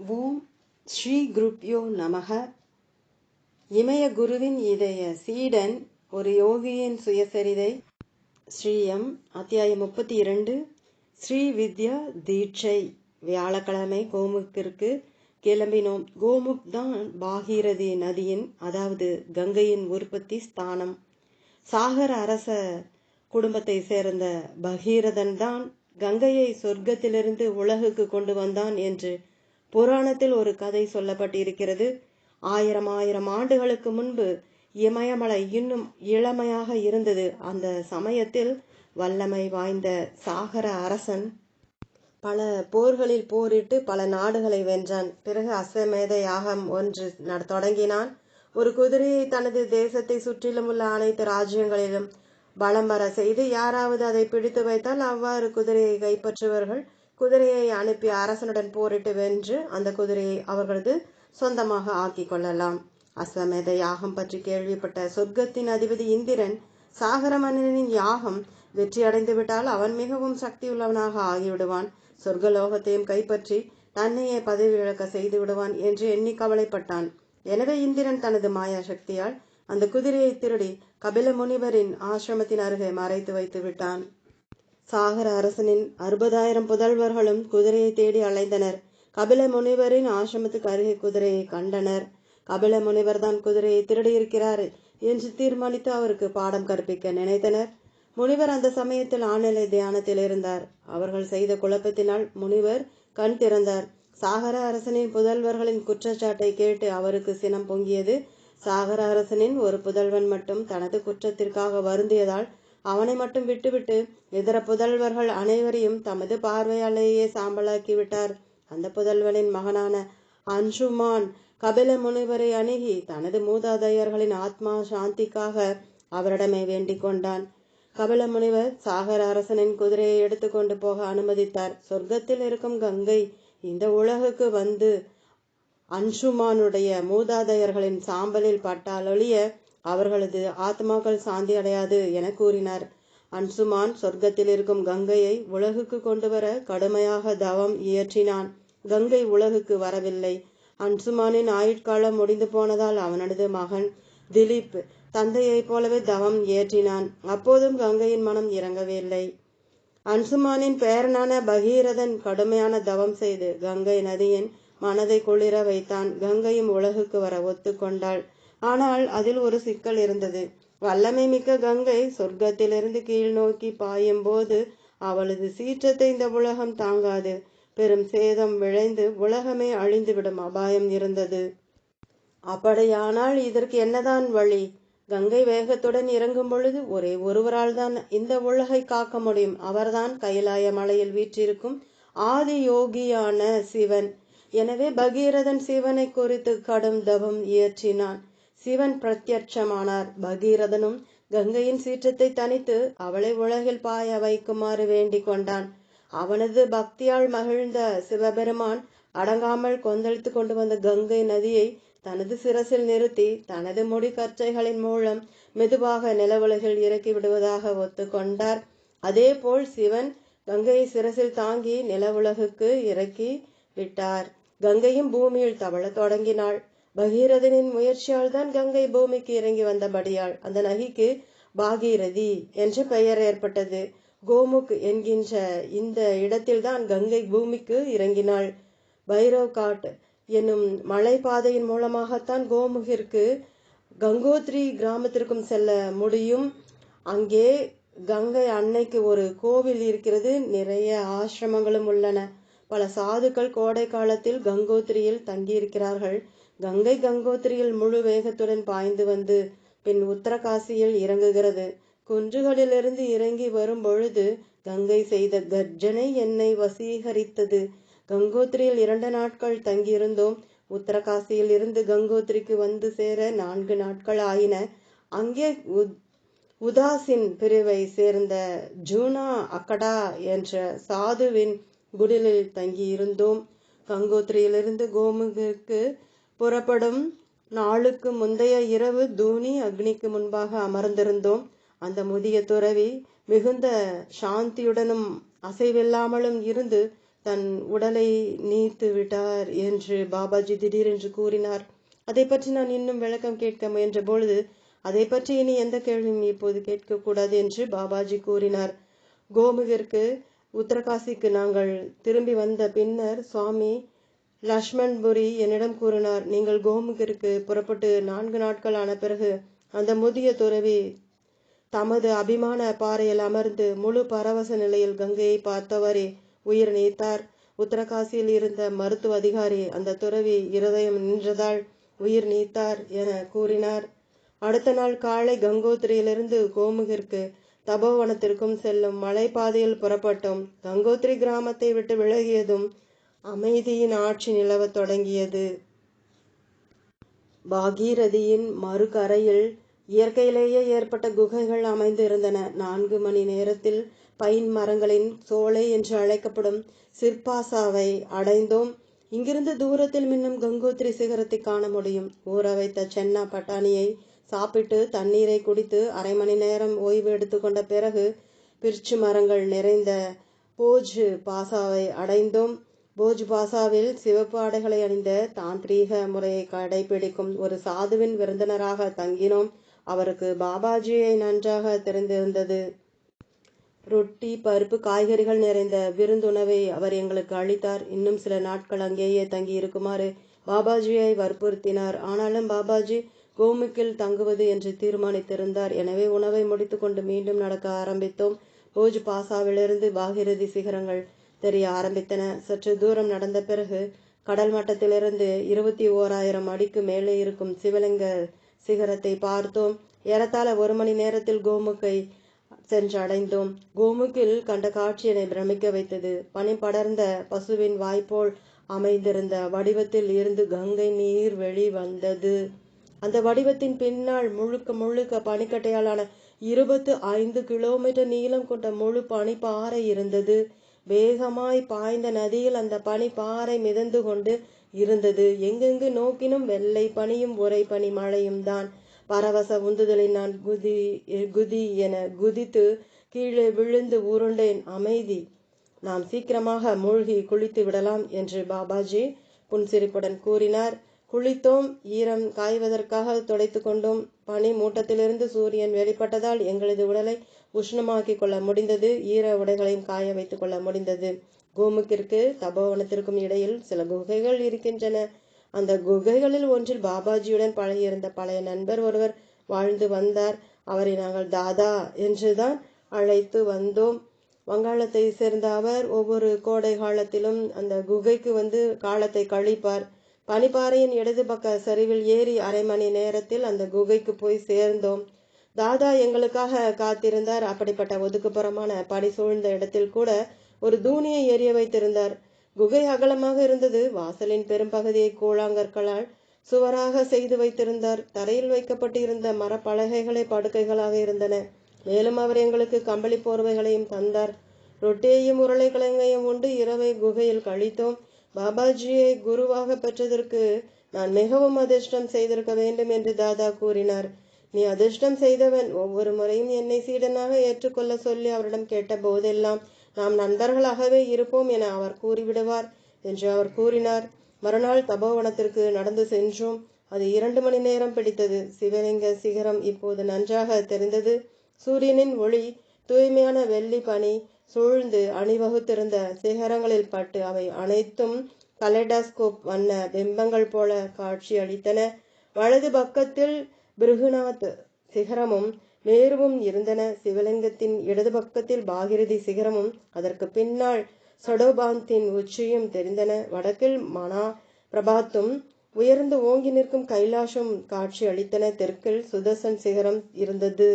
ஓம் ஸ்ரீ குருப்யோ நமக. இமய குருவின் இதய சீடன் ஒரு யோகியின் சுயசரிதை. ஸ்ரீயம் அத்தியாயம் முப்பத்தி இரண்டு ஸ்ரீ வித்யா தீட்சை. வியாழக்கிழமை கோமுக்கிற்கு கிளம்பினோம். கோமுக் தான் பாகீரதி நதியின் அதாவது கங்கையின் உற்பத்தி ஸ்தானம். சாகர அரச குடும்பத்தை சேர்ந்த பகீரதன் தான் கங்கையை சொர்க்கத்திலிருந்து உலகுக்கு கொண்டு வந்தான் என்று புராணத்தில் ஒரு கதை சொல்லப்பட்டிருக்கிறது. ஆயிரம் ஆயிரம் ஆண்டுகளுக்கு முன்பு இமயமலை இன்னும் இளமையாக இருந்தது. அந்த சமயத்தில் வல்லமை வாய்ந்த சாகர அரசன் பல போர்களில் போரிட்டு பல நாடுகளை வென்றான். பிறகு அஸ்வமேத யாகம் ஒன்று தொடங்கினான். ஒரு குதிரையை தனது தேசத்தை சுற்றிலும் உள்ள அனைத்து ராஜ்யங்களிலும் பலம் வர செய்து யாராவது அதை பிடித்து வைத்தால் அவ்வாறு குதிரையை கைப்பற்றுவர்கள். குதிரையை அனுப்பி அரசனுடன் போரிட்டு வென்று அந்த குதிரையை அவர்களது சொந்தமாக ஆக்கி கொள்ளலாம். அஸ்வமேத யாகம் பற்றி கேள்விப்பட்ட சொர்க்கத்தின் அதிபதி இந்திரன் சாகர மன்னனின் யாகம் வெற்றி அடைந்து விட்டால் அவன் மிகவும் சக்தியுள்ளவனாக ஆகிவிடுவான். சொர்க்கலோகத்தையும் கைப்பற்றி தன்னையே பதவி இழக்க செய்து விடுவான் என்று எண்ணி கவலைப்பட்டான். எனவே இந்திரன் தனது மாயா சக்தியால் அந்த குதிரையை திருடி கபில முனிவரின் ஆசிரமத்தின் அருகே மறைத்து வைத்து விட்டான் சாகர அரசனின் அறுபதாயிரம் புதல்வர்களும் குதிரையை தேடி அலைந்தனர். கபில முனிவரின் ஆசிரமத்துக்கு அருகே குதிரையை கண்டனர். கபில முனிவர் தான் குதிரையை திருடியிருக்கிறார் என்று தீர்மானித்து அவருக்கு பாடம் கற்பிக்க நினைத்தனர். முனிவர் அந்த சமயத்தில் ஆழ்நிலை தியானத்தில் இருந்தார். அவர்கள் செய்த குழப்பத்தினால் முனிவர் கண் திறந்தார். சாகர அரசனின் புதல்வர்களின் குற்றச்சாட்டை கேட்டு அவருக்கு சினம் பொங்கியது. சாகர அரசனின் ஒரு புதல்வன் மட்டும் தனது குற்றத்திற்காக வருந்தியதால் அவனை மட்டும் விட்டுவிட்டு இதர புதல்வர்கள் அனைவரையும் தமது பார்வையாலேயே சாம்பலாக்கி விட்டார் அந்த புதல்வனின் மகனான அன்சுமான் கபில முனிவரை அணுகி தனது மூதாதையர்களின் ஆத்மா சாந்திக்காக அவரிடமே வேண்டிக் கொண்டான். கபில முனிவர் சாகர அரசனின் குதிரையை எடுத்துக்கொண்டு போக அனுமதித்தார். சொர்க்கத்தில் இருக்கும் கங்கை இந்த உலகுக்கு வந்து அன்சுமானுடைய மூதாதையர்களின் சாம்பலில் பட்டாலொழிய அவர்களது ஆத்மாக்கள் சாந்தி அடையாது என கூறினார். அன்சுமான் சொர்க்கத்தில் இருக்கும் கங்கையை உலகுக்கு கொண்டு வர கடுமையாக தவம் இயற்றினான். கங்கை உலகுக்கு வரவில்லை. அன்சுமானின் ஆயுட்காலம் முடிந்து போனதால் அவனது மகன் திலீப் தந்தையைப் போலவே தவம் இயற்றினான். அப்போதும் கங்கையின் மனம் இறங்கவில்லை. அன்சுமானின் பேரனான பகீரதன் கடுமையான தவம் செய்து கங்கை நதியின் மனதை குளிர வைத்தான். கங்கையும் உலகுக்கு வர ஒத்துக்கொண்டாள். ஆனால் அதில் ஒரு சிக்கல் இருந்தது. வல்லமை மிக்க கங்கை சொர்க்கத்திலிருந்து கீழ் நோக்கி பாயும் போது அவளது சீற்றத்தை இந்த உலகம் தாங்காது. பெரும் சேதம் விளைந்து உலகமே அழிந்துவிடும் அபாயம் இருந்தது. அப்படியானால் இதற்கு என்னதான் வழி? கங்கை வேகத்துடன் இறங்கும் பொழுது ஒரே ஒருவரால் தான் இந்த உலகை காக்க முடியும். அவர்தான் கைலாய மலையில் வீற்றிருக்கும் ஆதி யோகியான சிவன். எனவே பகீரதன் சிவனை குறித்து கடும் தவம் இயற்றினான். சிவன் பிரத்யட்சமானார். பகீரதனும் கங்கையின் சீற்றத்தை தனித்து அவளை உலகில் பாய வைக்குமாறு வேண்டிக் கொண்டான். அவனது பக்தியால் மகிழ்ந்த சிவபெருமான் அடங்காமல் கொந்தளித்து கொண்டு வந்த கங்கை நதியை தனது சிரசில் நிறுத்தி தனது முடி கற்றைகளின் மூலம் மெதுவாக நிலவுலகில் இறக்கி விடுவதாக ஒத்துக்கொண்டார் அதே போல் சிவன் கங்கையை சிரசில் தாங்கி நிலவுலகுக்கு இறக்கி விட்டார். கங்கையும் பூமியில் தவழ தொடங்கினாள். பகீரதனின் முயற்சியால் தான் கங்கை பூமிக்கு இறங்கி வந்தபடியால் அந்த நகிக்கு பாகீரதி என்ற பெயர் ஏற்பட்டது. கோமுக் என்கின்ற இந்த இடத்தில்தான் கங்கை பூமிக்கு இறங்கினாள். பைரவ் காட் என்னும் மலைப்பாதையின் மூலமாகத்தான் கோமுகிற்கு கங்கோத்ரி கிராமத்திற்கும் செல்ல முடியும். அங்கே கங்கை அன்னைக்கு ஒரு கோவில் இருக்கிறது. நிறைய ஆசிரமங்களும் உள்ளன. பல சாதுக்கள் கோடை காலத்தில் கங்கோத்திரியில் தங்கியிருக்கிறார்கள். கங்கை கங்கோத்திரியில் முழு வேகத்துடன் பாய்ந்து வந்து பின் உத்தரகாசியில் இறங்குகிறது. குன்றுகளிலிருந்து இறங்கி வரும் பொழுது கங்கை செய்த கர்ஜனை என்னை வசீகரித்தது. கங்கோத்திரியில் இரண்டு நாட்கள் தங்கியிருந்தோம். உத்தரகாசியில் இருந்து கங்கோத்திரிக்கு வந்து சேர நான்கு நாட்கள் ஆயின. அங்கே உதாசின் பிரிவை சேர்ந்த ஜூனா அக்கடா என்ற சாதுவின் குடிலில் தங்கியிருந்தோம். கங்கோத்திரியிலிருந்து கோமுகிற்கு புறப்படும் நாளுக்கு முந்தைய இரவு தூணி அக்னிக்கு முன்பாக அமர்ந்திருந்தோம். அந்த முதிய துறவி மிகுந்த சாந்தியுடனும் அசைவில்லாமலும் இருந்து தன் உடலை நீத்து விட்டார் என்று பாபாஜி திடீரென்று கூறினார். அதை பற்றி நான் இன்னும் விளக்கம் கேட்க முயன்ற பொழுது அதை பற்றி இனி எந்த கேள்வியும் இப்போது கேட்கக்கூடாது என்று பாபாஜி கூறினார். கோமுகிற்கு உத்தரகாசிக்கு நாங்கள் திரும்பி வந்த பின்னர் சுவாமி லக்ஷ்மண்புரி என்னிடம் கூறினார் நீங்கள் கோமுகிற்கு புறப்பட்டு நான்கு நாட்கள் ஆன பிறகு அந்த முதிய துறவி தமது அபிமான பாறையில் அமர்ந்து முழு பரவச நிலையில் கங்கையை பார்த்தவரே உயிர் நீத்தார். உத்தரகாசியில் இருந்த மருத்துவ அதிகாரி அந்த துறவி இருதயம் நின்றதால் உயிர் நீத்தார் என கூறினார். அடுத்த நாள் காலை கங்கோத்திரியிலிருந்து கோமுகிற்கு தபோவனத்திற்கும் செல்லும் மலைப்பாதையில் புறப்பட்டோம் கங்கோத்திரி கிராமத்தை விட்டு விலகியதும் அமைதியின் ஆட்சி நிலவத் தொடங்கியது. பாகீரதியின் மறுகரையில் இயற்கையிலேயே ஏற்பட்ட குகைகள் அமைந்து இருந்தன நான்கு மணி நேரத்தில் பைன் மரங்களின் சோலை என்று அழைக்கப்படும் சிற்பாசாவை அடைந்தோம். இங்கிருந்து தூரத்தில் மின்னும் கங்கோத்திரி சிகரத்தை காண முடியும். ஊற வைத்த சென்னா பட்டாணியை சாப்பிட்டு தண்ணீரை குடித்து அரை மணி நேரம் ஓய்வு எடுத்துக்கொண்ட பிறகு பிரிச்சு மரங்கள் நிறைந்த போஜ் பாசாவை அடைந்தோம். போஜ் பாஷாவில் சிவப்பு ஆடைகளை அணிந்த தாந்திரீக முறையை கடைபிடிக்கும் ஒரு சாதுவின் விருந்தினராக தங்கினோம். அவருக்கு பாபாஜியை நன்றாக தெரிந்திருந்தது. ரொட்டி பருப்பு காய்கறிகள் நிறைந்த விருந்துணவை அவர் எங்களுக்கு அளித்தார். இன்னும் சில நாட்கள் அங்கேயே தங்கி இருக்குமாறு பாபாஜியை வற்புறுத்தினார். ஆனாலும் பாபாஜி கோமுக்கில் தங்குவது என்று தீர்மானித்திருந்தார். எனவே உணவை முடித்துக்கொண்டு மீண்டும் நடக்க ஆரம்பித்தோம். போஜ் பாசாவிலிருந்து பாகிரதி சிகரங்கள் தெரிய ஆரம்பித்தன. சற்று தூரம் நடந்த பிறகு கடல் மட்டத்திலிருந்து இருபத்தி ஓராயிரம் அடிக்கு மேலே இருக்கும் சிவலிங்க சிகரத்தை பார்த்தோம். ஏறத்தாழ ஒரு மணி நேரத்தில் கோமுக்கை சென்று அடைந்தோம் கோமுக்கில் கண்ட காட்சி என்னை பிரமிக்க வைத்தது. பனி படர்ந்த பசுவின் வாய்ப்போல் அமைந்திருந்த வடிவத்தில் இருந்து கங்கை நீர் வெளி வந்தது. அந்த வடிவத்தின் பின்னால் முழுக்க முழுக்க பனிக்கட்டையாலான இருபத்து ஐந்து கிலோமீட்டர் நீளம் கொண்ட முழு பனிப்பாறை இருந்தது. வேகமாய் பாய்ந்த நதியில் அந்த பனி பாறை மிதந்து கொண்டு இருந்தது. எங்கெங்கு நோக்கினும் வெள்ளை பனியும் உரை பனி மழையும் தான். பரவச உந்துதலில் நான் குதி குதி என குதித்து கீழே விழுந்து உருண்டேன். அமைதி. நாம் சீக்கிரமாக மூழ்கி குளித்து விடலாம் என்று பாபாஜி புன்சிரிப்புடன் கூறினார். குளித்தோம். ஈரம் காய்வதற்காக துடைத்து கொண்டோம். பனி மூட்டத்திலிருந்து சூரியன் வெளிப்பட்டதால் எங்களது உடலை உஷ்ணமாக்கி கொள்ள முடிந்தது. ஈர உடைகளையும் காய வைத்துக் கொள்ள முடிந்தது. கோமுக்கிற்கு தபோவனத்திற்கும் இடையில் சில குகைகள் இருக்கின்றன. அந்த குகைகளில் ஒன்றில் பாபாஜியுடன் பழகியிருந்த பழைய நண்பர் ஒருவர் வாழ்ந்து வந்தார். அவரை நாங்கள் தாதா என்றுதான் அழைத்து வந்தோம். வங்காளத்தை சேர்ந்த அவர் ஒவ்வொரு கோடை காலத்திலும் அந்த குகைக்கு வந்து காலத்தை கழிப்பார். பனிப்பாறையின் இடது பக்க சரிவில் ஏறி அரை மணி நேரத்தில் அந்த குகைக்கு போய் சேர்ந்தோம். தாதா எங்களுக்காக காத்திருந்தார். அப்படிப்பட்ட ஒதுக்குப்புறமான படி சூழ்ந்த இடத்தில் கூட ஒரு தூணியை எரிய வைத்திருந்தார். குகை அகலமாக இருந்தது. வாசலின் பெரும்பகுதியை கூழாங்கற்களால் சுவராக செய்து வைத்திருந்தார். தரையில் வைக்கப்பட்டு இருந்த மரப்பலகைகளை படுக்கைகளாக இருந்தன. மேலும் அவர் எங்களுக்கு கம்பளி போர்வைகளையும் தந்தார். ரொட்டியையும் உருளைக்கிழங்கையும் உண்டு இரவை குகையில் கழித்தோம். பாபாஜியை குருவாக பெற்றதற்கு நான் மிகவும் அதிர்ஷ்டம் செய்திருக்க வேண்டும் என்று தாதா கூறினார். நீ அதிர்ஷ்டம் செய்தவன். ஒவ்வொரு முறையும் என்னை சீடனாக ஏற்றுக்கொள்ள சொல்லி அவரிடம் கேட்ட போதெல்லாம் நாம் நண்பர்களாகவே இருப்போம் என அவர் கூறிவிடுவார் என்று அவர் கூறினார். மறுநாள் தபோவனத்திற்கு நடந்து சென்றோம். அது இரண்டு மணி நேரம் பிடித்தது. சிவலிங்க சிகரம் இப்போது நன்றாக தெரிந்தது. சூரியனின் ஒளி தூய்மையான வெள்ளி பனி சூழ்ந்து அணிவகுத்திருந்த சிகரங்களில் பட்டு அவை அனைத்தும் கலைடாஸ்கோப் வண்ண பிம்பங்கள் போல காட்சி அளித்தன வலது பக்கத்தில் பிருகுநாத் சிகரமும் மேருவும் இருந்தன. சிவலிங்கத்தின் இடது பக்கத்தில் பாகிரதி சிகரமும் அதற்கு பின்னால் சடோபாந்தின் உச்சியும் தெரிந்தன. வடக்கில் மனா பிரபாத்தும் உயர்ந்து ஓங்கி நிற்கும் கைலாஷும் காட்சி அளித்தன. தெற்கில் சுதர்சன் சிகரம் இருந்தது.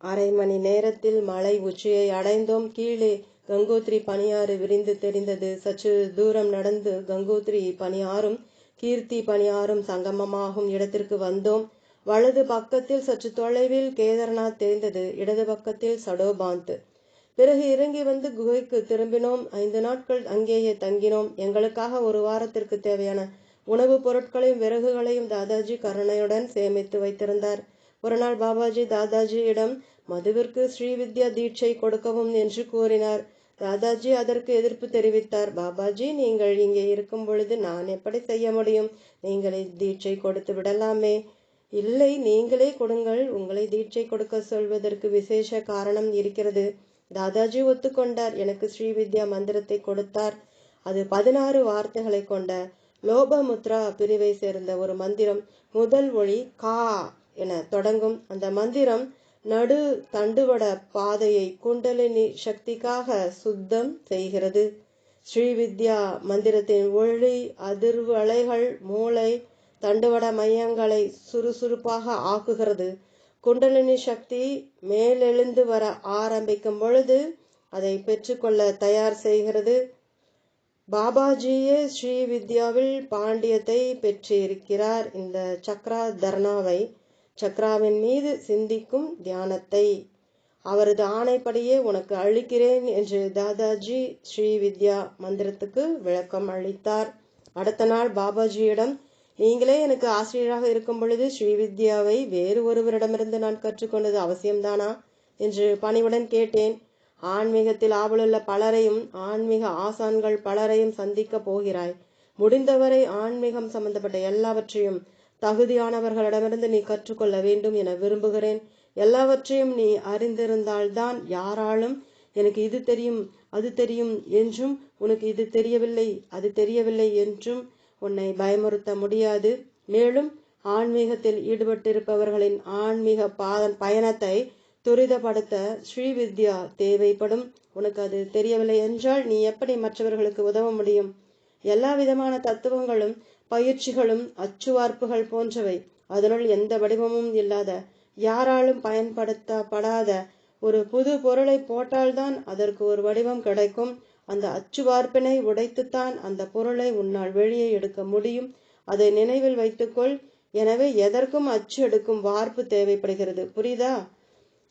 அரை மணி நேரத்தில் மலை உச்சியை அடைந்தோம். கீழே கங்கோத்ரி பனியாறு விரிந்து தெரிந்தது. சற்று தூரம் நடந்து கங்கோத்ரி பனியாறும் கீர்த்தி பனியாறும் சங்கமமாகும் இடத்திற்கு வந்தோம். வலது பக்கத்தில் சற்று தொலைவில் கேதார்நாத் தெரிந்தது இடது பக்கத்தில் சடோபாந்த். பிறகு இறங்கி வந்து குகைக்கு திரும்பினோம். ஐந்து நாட்கள் அங்கேயே தங்கினோம். எங்களுக்காக ஒரு வாரத்திற்கு தேவையான உணவுப் பொருட்களையும் விறகுகளையும் தாதாஜி கருணையுடன் சேமித்து வைத்திருந்தார். ஒரு நாள் பாபாஜி தாதாஜியிடம் மதுவிற்கு ஸ்ரீவித்யா தீட்சை கொடுக்கவும் என்று கூறினார். தாதாஜி அதற்கு எதிர்ப்பு தெரிவித்தார். பாபாஜி நீங்கள் இங்கே இருக்கும் பொழுது நான் எப்படி செய்ய முடியும்? நீங்களே தீட்சை கொடுத்து விடலாமே. இல்லை நீங்களே கொடுங்கள். உங்களை தீட்சை கொடுக்க சொல்வதற்கு விசேஷ காரணம் இருக்கிறது. தாதாஜி ஒத்துக்கொண்டார். எனக்கு ஸ்ரீவித்யா மந்திரத்தை கொடுத்தார். அது பதினாறு வார்த்தைகளை கொண்ட லோபமுத்ரா பிரிவை சேர்ந்த ஒரு மந்திரம். முதல் ஒளி கா என தொடங்கும். அந்த மந்திரம் நடு தண்டுவட பாதையை குண்டலினி சக்திக்காக சுத்தம் செய்கிறது. ஸ்ரீவித்யா மந்திரத்தின் ஒளி அதிர்வு அலைகள் மூளை தண்டுவட மையங்களை சுறுசுறுப்பாக ஆக்குகிறது. குண்டலினி சக்தி மேலெழுந்து வர ஆரம்பிக்கும் பொழுது அதை பெற்றுக்கொள்ள தயார் செய்கிறது. பாபாஜியே ஸ்ரீ வித்யாவில் பாண்டியத்தை பெற்றிருக்கிறார். இந்த சக்ரா தர்ணாவை சக்ராவின் மீது சிந்திக்கும் தியானத்தை அவரது ஆணைப்படியே உனக்கு அளிக்கிறேன் என்று தாதாஜி ஸ்ரீ வித்யா மந்திரத்துக்கு விளக்கம் அளித்தார். அடுத்த நாள் பாபாஜியிடம் நீங்களே எனக்கு ஆசிரியராக இருக்கும் பொழுது ஸ்ரீவித்யாவை வேறு ஒருவரிடமிருந்து நான் கற்றுக்கொண்டது அவசியம்தானா? என்று பணிவுடன் கேட்டேன். ஆன்மீகத்தில் ஆவலுள்ள பலரையும் ஆன்மீக ஆசான்கள் பலரையும் சந்திக்க போகிறாய். முடிந்தவரை ஆன்மீகம் சம்பந்தப்பட்ட எல்லாவற்றையும் தகுதியானவர்களிடமிருந்து நீ கற்றுக்கொள்ள வேண்டும் என விரும்புகிறேன். எல்லாவற்றையும் நீ அறிந்திருந்தால்தான் யாராலும் எனக்கு இது தெரியும் அது தெரியும் என்றும் உனக்கு இது தெரியவில்லை அது தெரியவில்லை என்றும் உன்னை பயமுறுத்த முடியாது. மேலும் ஆன்மீகத்தில் ஈடுபட்டிருப்பவர்களின் ஆன்மீக பாதன் பயணத்தை துரிதப்படுத்த ஸ்ரீவித்யா தேவைப்படும். உனக்கு அது தெரியவில்லை என்றால் நீ எப்படி மற்றவர்களுக்கு உதவ முடியும்? எல்லா விதமான தத்துவங்களும் பயிற்சிகளும் அச்சுவார்ப்புகள் போன்றவை. அதனுள் எந்த வடிவமும் இல்லாத யாராலும் பயன்படுத்தப்படாத ஒரு புது பொருளை போட்டால்தான் அதற்கு ஒரு வடிவம் கிடைக்கும். அந்த அச்சுவார்ப்பினை உடைத்துத்தான் அந்த பொருளை உன்னால் வெளியே எடுக்க முடியும். அதை நினைவில் வைத்துக்கொள். எனவே எதற்கும் அச்சு எடுக்கும் வார்ப்பு தேவைப்படுகிறது. புரியுதா?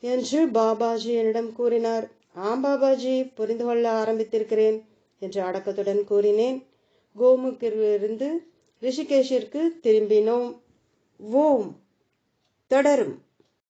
என்று பாபாஜி என்னிடம் கூறினார். ஆம் பாபாஜி புரிந்து கொள்ள ஆரம்பித்திருக்கிறேன் என்று அடக்கத்துடன் கூறினேன். கோமுக்கிலிருந்து ரிஷிகேஷிற்கு திரும்பினோம். ஓம். தொடரும்.